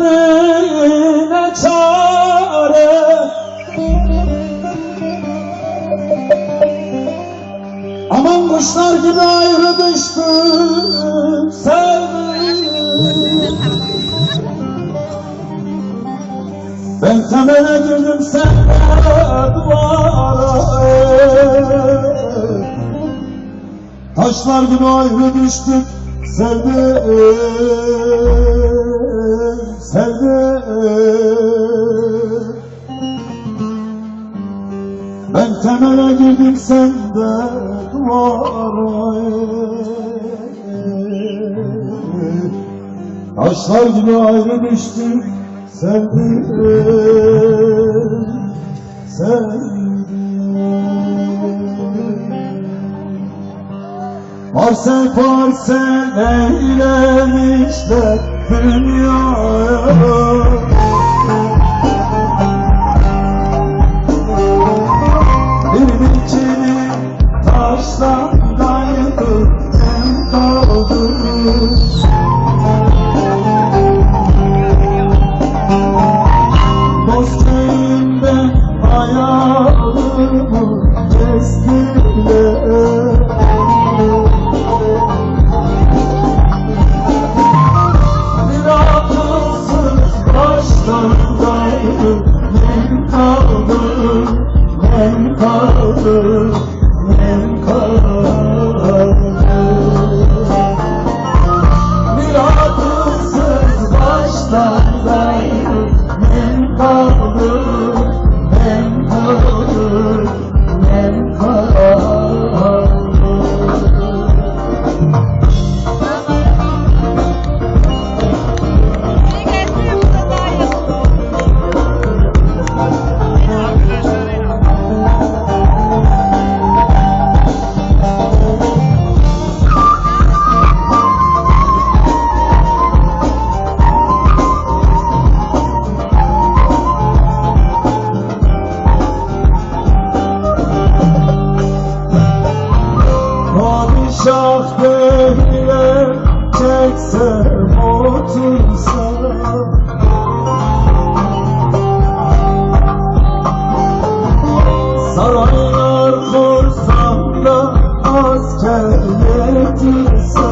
derdine çare. Aman kuşlar gibi ayrı düştük sevdim Ben temele girdim sen duvara. Taşlar gibi ayrı düştük sevdim sevdim Ben temele girdim sen de duvara Taşlar gibi ayrı düştük sevdim sevdim Parsel parsel eylemişler dünyaya nem da asker yetirse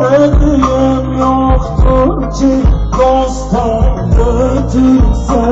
Hediyem yoktur ki dosta götürse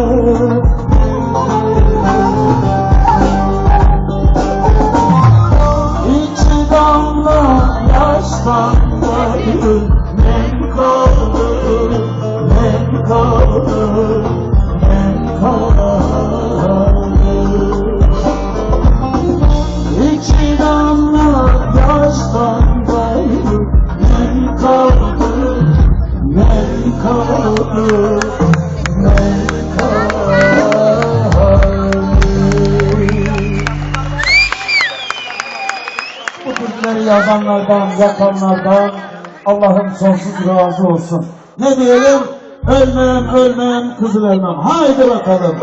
Türküleri yazanlardan, yapanlardan Allah'ım sonsuz razı olsun. Ne diyelim? Ölmem, ölmem, kızı vermem. Haydi bakalım.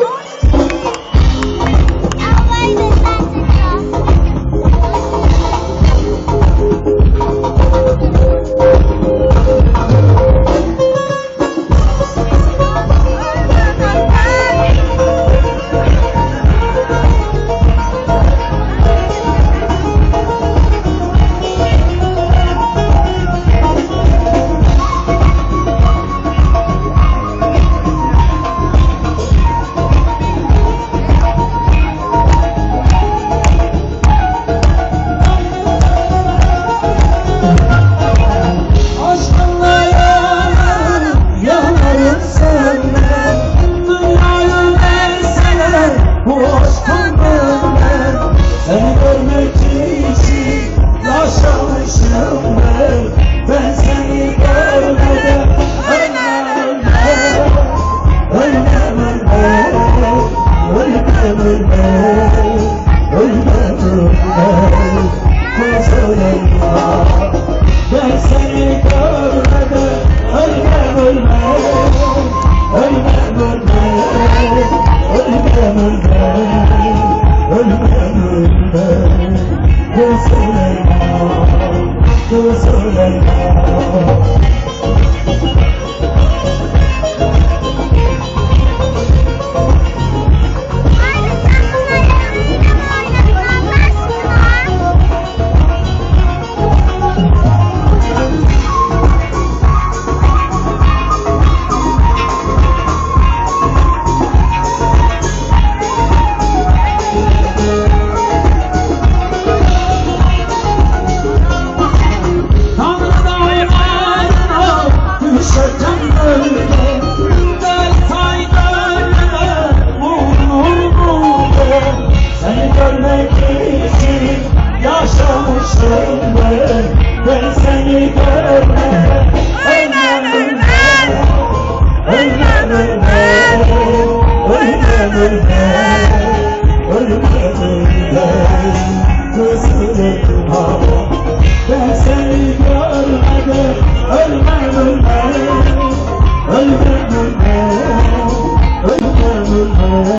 görmem Ben seni görmem.